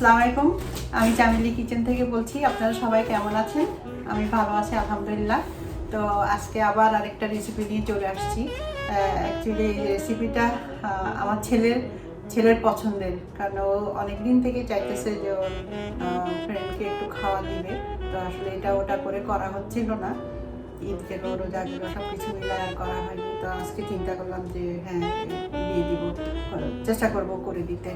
আসসালামু আলাইকুম। আমি চামেলি কিচেন থেকে বলছি, আপনারা সবাই কেমন আছেন? আমি ভালো আছি, আলহামদুলিল্লাহ। তো আজকে আবার আরেকটা রেসিপি নিয়ে চলে আসছি। অ্যাকচুয়ালি এই রেসিপিটা আমার ছেলের ছেলের পছন্দের। কারণ ও অনেক দিন থেকে চাইতেছে যে ওর ফ্রেন্ডকে একটু খাওয়া দিবে। তো আসলে এটা ওটা করে করা হচ্ছিল না। ঈদ গেল রোজা গেল সব কিছু মিলে আর করা হয়নি। আজকে চিন্তা করলাম যে হ্যাঁ দিয়ে দিব চেষ্টা করব করে দিতে।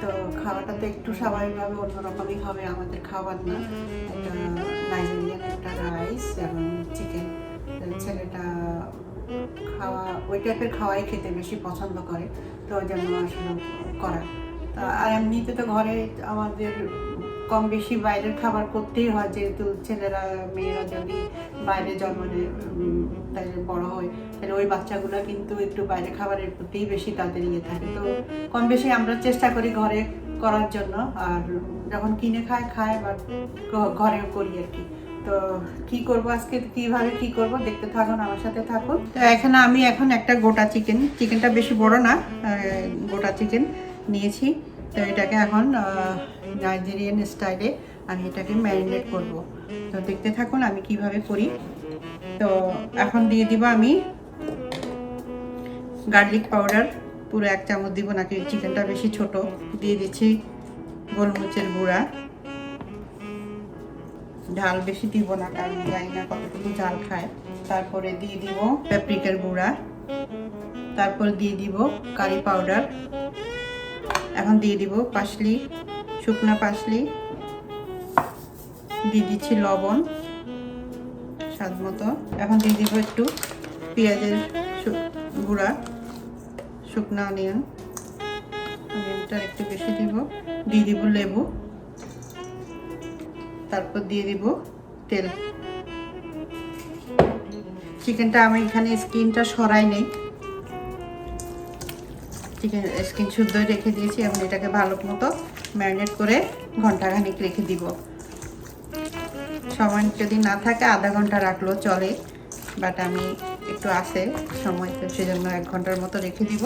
তো খাওয়াটা তো একটু স্বাভাবিকভাবে অন্যরকমই হবে আমাদের খাবার না। একটা নাইজেরিয়ান একটা রাইস এবং চিকেন ছেলেটা খাওয়া, ওই টাইপের খাওয়াই খেতে বেশি পছন্দ করে। তো জন্য আসলে করা। আর এমনিতে তো ঘরে আমাদের কম বেশি বাইরের খাবার করতেই হয়, যেহেতু ছেলেরা, মেয়েরা যদি বাইরে জন্ম নেয় বড় হয়, তাহলে ওই বাচ্চাগুলো কিন্তু একটু বাইরে খাবারের প্রতিই বেশি তাদের ইয়ে থাকে। তো কম বেশি আমরা চেষ্টা করি ঘরে করার জন্য, আর যখন কিনে খায় খায়, বা ঘরেও করি আর কি। তো কি করব আজকে, কীভাবে কি করব দেখতে থাকুন, আমার সাথে থাকুন। তো এখানে আমি এখন একটা গোটা চিকেন চিকেনটা বেশি বড় না গোটা চিকেন নিয়েছি। তো এটাকে এখন নাইজেরিয়ান স্টাইলে আমি এটাকে ম্যারিনেট করব। তো দেখতে থাকুন আমি কীভাবে করি। তো এখন দিয়ে দিব আমি গার্লিক পাউডার পুরো এক চামচ দিব নাকি চিকেনটা বেশি ছোট। দিয়ে দিচ্ছি গোলমরিচের গুঁড়া। ঝাল বেশি দিব না, কারণ জানি না কতটুকু ঝাল খায়। তারপরে দিয়ে দিব প্যাপ্রিকার গুঁড়া। তারপর দিয়ে দিব কারি পাউডার এখন দিয়ে দিব পাসলি শুকনা পাসলি দিয়ে দিচ্ছি লবণ, স্বাদ মতো। এখন দিয়ে দিব একটু পেঁয়াজের গুঁড়া, শুকনা অনিয়ন অনিয়নটা একটু বেশি দিব। দিয়ে দিব লেবু। তারপর দিয়ে দিব তেল। চিকেনটা আমি এখানে স্কিনটা সরাই নেই চিকেন স্কিন শুদ্ধ রেখে দিয়েছি এবং এটাকে ভালো মতো ম্যারিনেট করে ঘন্টাখানিক রেখে দিব। সময় যদি না থাকে, আধা ঘণ্টা রাখলেও চলে বাট আমি একটু আসে সময় তো সেজন্য এক ঘণ্টার মতো রেখে দিব।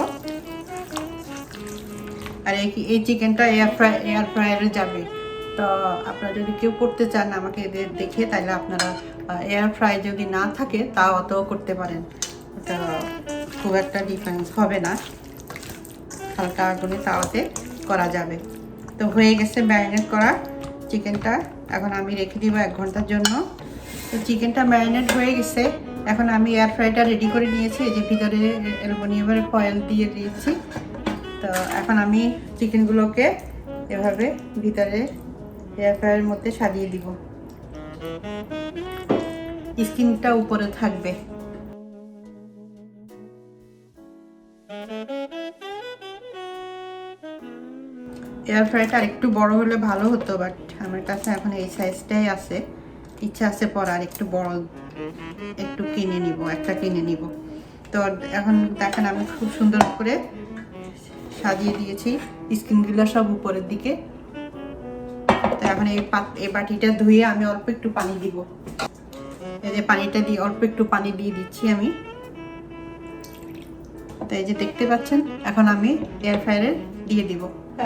আর এই এই চিকেনটা এয়ার ফ্রাই এয়ার ফ্রায়ারে যাবে। তো আপনারা যদি কেউ করতে চান আমাকে এদের দেখে, তাহলে আপনারা এয়ার ফ্রাই যদি না থাকে তা অতও করতে পারেন। ওটা খুব একটা ডিফারেন্স হবে না। হালকা আগুনে তাওয়াতে করা যাবে। তো হয়ে গেছে ম্যারিনেট করা চিকেনটা। এখন আমি রেখে দিব এক ঘণ্টার জন্য। তো চিকেনটা ম্যারিনেট হয়ে গেছে। এখন আমি এয়ার ফ্রাইটা রেডি করে নিয়েছি। এই যে ভিতরে অ্যালুমিনিয়ামের ফয়েল দিয়ে দিয়েছি। তো এখন আমি চিকেনগুলোকে এভাবে ভিতরে এয়ার ফ্রাইয়ের মধ্যে সাজিয়ে দিব। স্কিনটা উপরে থাকবে। এয়ার ফ্রাইটা একটু বড় হলে ভালো হতো বাট আমার কাছে এখন এই সাইজটাই আছে। ইচ্ছা আছে পরার একটু বড়, একটু কিনে নিব, একটা কিনে নিব। তো এখন দেখেন আমি খুব সুন্দর করে সাজিয়ে দিয়েছি, স্কিনগুলো সব উপরের দিকে। তো এখন এই এই বাটিটা ধুয়ে আমি অল্প একটু পানি দিব। এই যে পানিটা দিয়ে, অল্প একটু পানি দিয়ে দিচ্ছি আমি। তো এই যে দেখতে পাচ্ছেন, এখন আমি এয়ার ফ্রায়ারে দিয়ে দিব।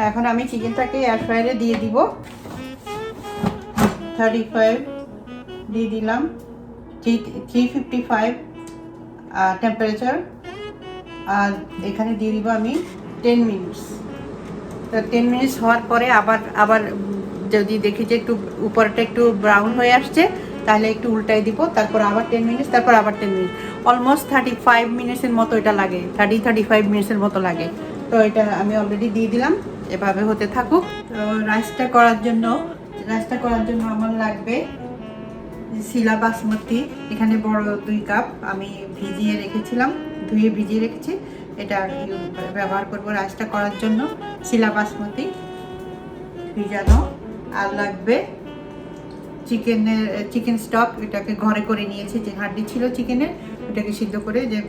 এখন আমি চিকেনটাকে এয়ার ফ্রায়ারে দিয়ে দিব। থার্টি ফাইভ দিয়ে দিলাম। Three three fifty five temperature আর এখানে দিয়ে দিব আমি টেন মিনিটস তো টেন মিনিটস হওয়ার পরে আবার আবার যদি দেখি যে একটু উপরটা একটু ব্রাউন হয়ে আসছে, তাহলে একটু উল্টাই দিব। তারপর আবার টেন মিনিটস তারপর আবার ten minute almost thirty five মিনিটসের মতো এটা লাগে। থার্টি থার্টি ফাইভ মিনিটসের মতো লাগে। তো এটা আমি অলরেডি দিয়ে দিলাম। এভাবে হতে থাকুক। তো রাইসটা করার জন্য রাইসটা করার জন্য আমার লাগবে শিলা বাসমতি এখানে বড় দুই কাপ আমি ভিজিয়ে রেখেছিলাম, ধুয়ে ভিজিয়ে রেখেছি। এটা ব্যবহার করব রাইসটা করার জন্য। শিলা বাসমতি ভিজানো। আর লাগবে চিকেনের, চিকেন স্টক, এটাকে ঘরে করে নিয়েছি। যে হাড্ডি ছিল চিকেনের, ওটাকে সিদ্ধ করে যে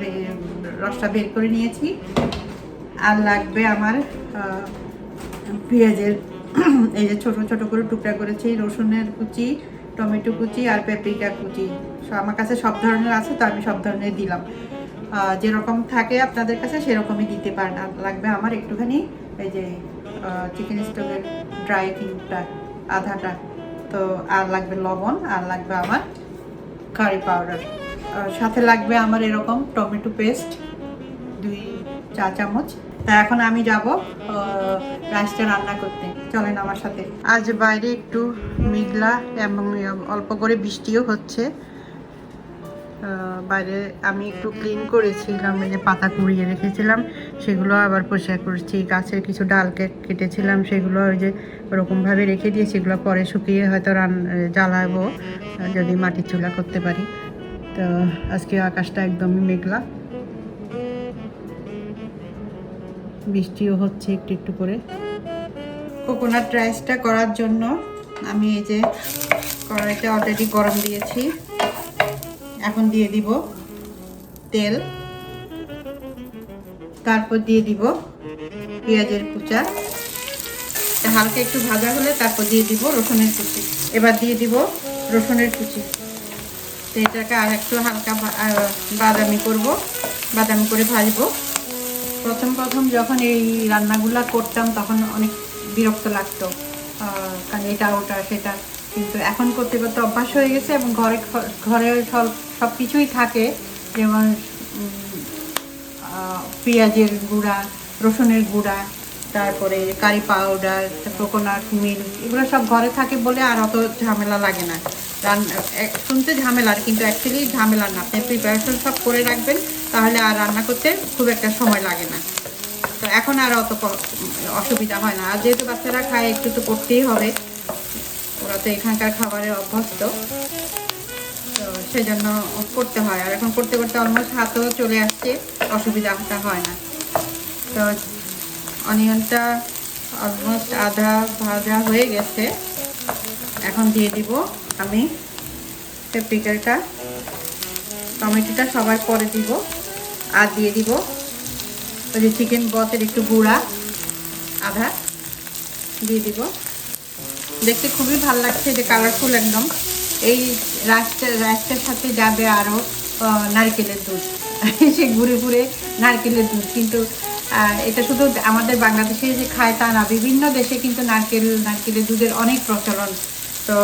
বে- রসটা বের করে নিয়েছি। আর লাগবে আমার পেঁয়াজের, এই যে ছোট ছোট করে টুকরা করেছি, রসুনের কুচি, টমেটো কুচি আর পেঁপরিকা কুচি। আমার কাছে সব ধরনের আছে, তো আমি সব ধরনের দিলাম। যেরকম থাকে আপনাদের কাছে সেরকমই দিতে পারেন। আর লাগবে আমার একটুখানি এই যে চিকেন স্টোভের ড্রাই কিউবটা আধাটা। তো আর লাগবে লবণ, আর লাগবে আমার কারি পাউডার সাথে লাগবে আমার এরকম টমেটো পেস্ট দুই চা চামচ তা এখন আমি যাব রাইসটা রান্না করতে। চলেন আমার সাথে। আজ বাইরে একটু মেঘলা এবং অল্প করে বৃষ্টিও হচ্ছে। বাইরে আমি একটু ক্লিন করেছিলাম যে পাতা কুড়িয়ে রেখেছিলাম, সেগুলো আবার পরিষ্কার করেছি। গাছের কিছু ডালকে কেটেছিলাম, সেগুলো ওই যে ওরকমভাবে রেখে দিয়ে সেগুলো পরে শুকিয়ে হয়তো রান জ্বালাবো, যদি মাটির চুলা করতে পারি। তো আজকে আকাশটা একদমই মেঘলা। বৃষ্টিও হচ্ছে একটু একটু করে। কোকোনাট রাইসটা করার জন্য আমি এই যে কড়াইটা অলরেডি গরম দিয়েছি। এখন দিয়ে দিব তেল। তারপর দিয়ে দিব পেঁয়াজের কুচা। হালকা একটু ভাজা হলে তারপর দিয়ে দিব রসুনের কুচি। এবার দিয়ে দিব রসুনের কুচি। তো এটাকে আর একটু হালকা বাদামি করব। বাদামি করে ভাজবো। প্রথম প্রথম যখন এই রান্নাগুলা করতাম, তখন অনেক বিরক্ত লাগতো। কারণ এটা, ওটা, সেটা। কিন্তু এখন করতে করতে অভ্যাস হয়ে গেছে এবং ঘরে ঘরে সব কিছুই থাকে। যেমন পেঁয়াজের গুঁড়া, রসুনের গুঁড়া, তারপরে কারি পাউডার কোকোনাট মিল্ক এগুলো সব ঘরে থাকে বলে আর অত ঝামেলা লাগে না। রান্না শুনতে ঝামেলার, কিন্তু অ্যাকচুয়ালি ঝামেলার না। আপনি প্রিপারেশন সব করে রাখবেন। তাহলে আর রান্না করতে খুব একটা সময় লাগে না। তো এখন আর অত অসুবিধা হয় না। আর যেহেতু বাচ্চারা খায়, একটু তো করতেই হবে। ওরা তো এখানকার খাবারের অভ্যস্ত। তো সেজন্য করতে হয়। আর এখন করতে করতে অলমোস্ট হাতও চলে আসছে। অসুবিধাটা হয় না। তো অনিয়নটা অলমোস্ট আধা ভাজা হয়ে গেছে। এখন দিয়ে দিব আমি পেপ্রিকাটা টমেটোটা সবার পরে দিব আর দিয়ে দিব ওই যে চিকেন বসের একটু গুঁড়া আধা দিয়ে দিব। দেখতে খুবই ভালো লাগছে, যে কালারফুল একদম। এই রাইসটা রাইসটার সাথে যাবে আরও নারকেলের দুধ। সে ঘুরে ঘুরে নারকেলের দুধ। কিন্তু এটা শুধু আমাদের বাংলাদেশে যে খায় তা না, বিভিন্ন দেশে কিন্তু নারকেল, নারকেলের দুধের অনেক প্রচলন। তো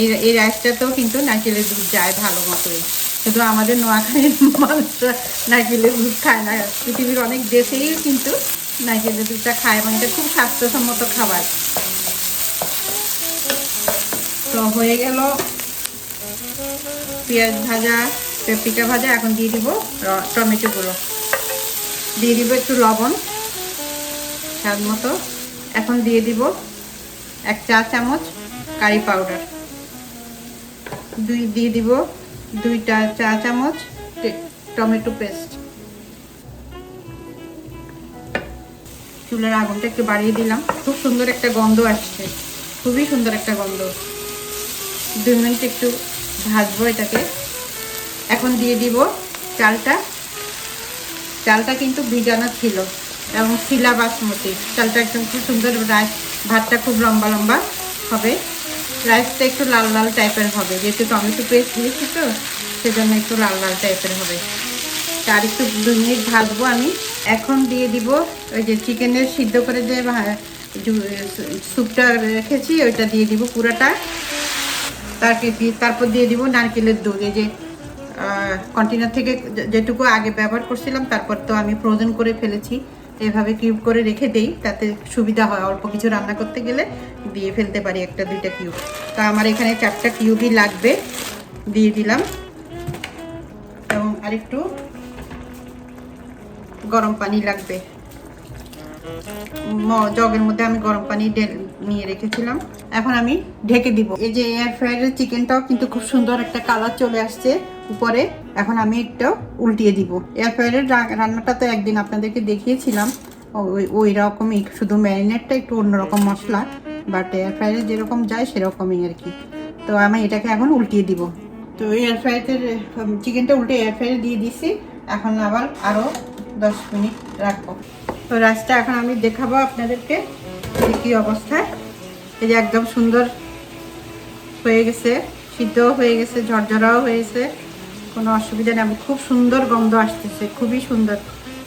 এই এই রাইসটাতেও কিন্তু নারকেলের দুধ যায় ভালো মতোই। শুধু আমাদের নোয়াখালীর মানুষরা নারকেলের দুধ খায় না। পৃথিবীর অনেক দেশেই কিন্তু নারকেলের দুধটা খায় এটা খুব স্বাস্থ্যসম্মত খাবার। তো হয়ে গেল পেঁয়াজ ভাজা পেপিকা ভাজা, এখন দিয়ে দিব র- টমেটোগুলো দিয়ে দিব একটু লবণ, স্বাদ মতো। এখন দিয়ে দিব এক চা চামচ কারি পাউডার। দুই, দিয়ে দিব দুইটা চা চামচ টমেটো পেস্ট। চুলের আগুনটা একটু বাড়িয়ে দিলাম। খুব সুন্দর একটা গন্ধ আসছে। খুবই সুন্দর একটা গন্ধ। দুই মিনিট একটু ভাজবো এটাকে। এখন দিয়ে দিব চালটা। চালটা কিন্তু ভিজানো ছিল এবং শিলা বাসমতি। চালটা একদম খুব সুন্দর ভাতটা খুব লম্বা লম্বা হবে। রাইসটা একটু লাল লাল টাইপের হবে। যেহেতু টমেটো পেস্ট দিয়েছি তো, সেজন্য একটু লাল লাল টাইপের হবে। তার একটু দু মিনিট ভাজবো আমি। এখন দিয়ে দিব ওই যে চিকেনের সিদ্ধ করে যে স্যুপটা রেখেছি, ওইটা দিয়ে দিব পুরোটা। দিয়ে- তারপর দিয়ে দিব নারকেলের দুধ। এই যে কন্টেনার থেকে যেটুকু আগে ব্যবহার করছিলাম, তারপর তো আমি ফ্রোজেন করে ফেলেছি। এভাবে কিউব করে রেখে দেই, তাতে সুবিধা হয় অল্প কিছু রান্না করতে গেলে। দিয়ে ফেলতে পারি একটা, দুইটা কিউব তা আমার এখানে চারটা কিউবই লাগবে, দিয়ে দিলাম। এবং আরেকটু গরম পানি লাগবে। জগের মধ্যে আমি গরম পানি নিয়ে রেখেছিলাম। এখন আমি ঢেকে দিব। এই যে এয়ার ফ্রায়ারের চিকেনটাও কিন্তু খুব সুন্দর একটা কালার চলে আসছে উপরে। এখন আমি একটা উল্টিয়ে দিব। এয়ার ফ্রায়ারের রান্নাটা তো একদিন আপনাদেরকে দেখিয়েছিলাম। ওই রকমই, শুধু ম্যারিনেটটা একটু অন্যরকম মশলা। বাট এয়ার ফ্রায়ারে যেরকম যায় সেরকমই আর কি। তো আমি এটাকে এখন উল্টিয়ে দিব। তো এয়ার ফ্রায়ারের চিকেনটা উল্টে এয়ার ফ্রায়ারে দিয়ে দিছি। এখন আবার আরও দশ মিনিট রাখব। তো রাইসটা এখন আমি দেখাবো আপনাদেরকে যে কী অবস্থায়। এই যে একদম সুন্দর হয়ে গেছে, সিদ্ধও হয়ে গেছে, ঝরঝরাও হয়েছে। কোনো অসুবিধা নেই। খুব সুন্দর গন্ধ আসতেছে, খুবই সুন্দর।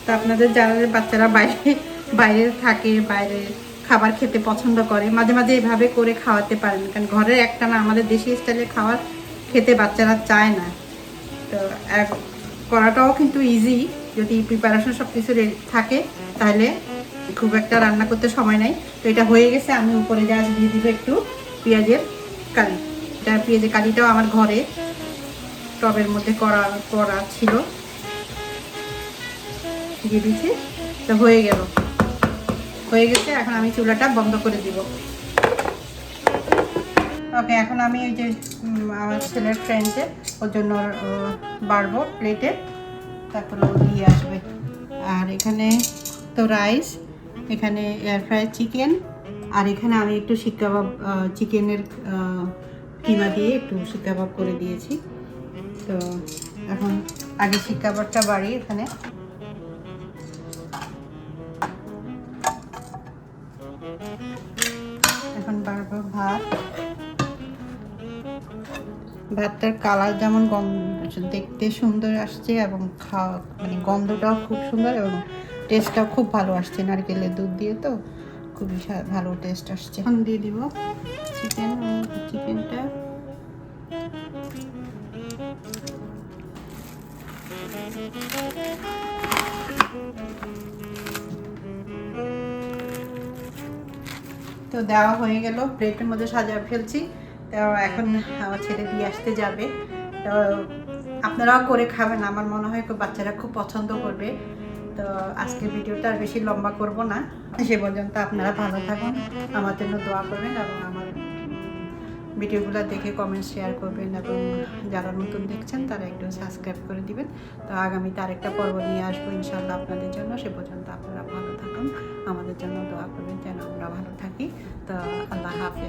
তো আপনাদের যারা বাচ্চারা বাইরে বাইরে থাকে, বাইরে খাবার খেতে পছন্দ করে, মাঝে মাঝে এভাবে করে খাওয়াতে পারেন। কারণ ঘরের একটা না, আমাদের দেশি স্টাইলে খাবার খেতে বাচ্চারা চায় না। তো এক- করাটাও কিন্তু ইজি যদি প্রিপারেশন সব কিছু থাকে, তাহলে খুব একটা রান্না করতে সময় নেই। তো এটা হয়ে গেছে, আমি উপরে যা দিয়ে দিব একটু পেঁয়াজের কালি এটা পেঁয়াজের কালিটাও আমার ঘরে, টবের মধ্যে করা করা ছিল। দিয়ে দিচ্ছি তো হয়ে গেল। হয়ে গেছে, এখন আমি চুলাটা বন্ধ করে দিব। ওকে এখন আমি ওই যে আমার ছেলের ফ্রেন্ডে ওর জন্য বাড়বো প্লেটে তারপর ও দিয়ে আসবে। আর এখানে তো রাইস এখানে এয়ার ফ্রাই চিকেন আর এখানে আমি একটু শিক কাবাব চিকেনের কিমা দিয়ে একটু শিক কাবাব করে দিয়েছি। তো, এখন আগে শিক কাবাবটা বাড়ি এখানে এখন ভাত। ভাতটার কালার যেমন দেখতে সুন্দর আসছে এবং খাওয়া মানে গন্ধটাও খুব সুন্দর এবং টেস্টটাও খুব ভালো আসছে। নারকেলের দুধ দিয়ে তো খুবই ভালো টেস্ট আসছে। এখন দিয়ে দিব চিকেন দেওয়া হয়ে গেল। প্লেটের মধ্যে সাজা ফেলছি। তো এখন আমার ছেলে দিয়ে আসতে যাবে। তো আপনারাও করে খাবেন। আমার মনে হয় বাচ্চারা খুব পছন্দ করবে। তো আজকের ভিডিওটা আর বেশি লম্বা করব না। সে পর্যন্ত আপনারা ভালো থাকুন। আমার জন্য দোয়া করবেন এবং আমার ভিডিওগুলো দেখে কমেন্ট শেয়ার করবেন এবং যারা নতুন দেখছেন, তারা একটু সাবস্ক্রাইব করে দিবেন। তো আগামীতে আরেকটা পর্ব নিয়ে আসব ইনশাল্লাহ আপনাদের জন্য। সে পর্যন্ত আপনারা ভালো থাকুন। আমাদের জন্য দোয়া করবেন যেন আমরা ভালো থাকি। the Allah Hafiz.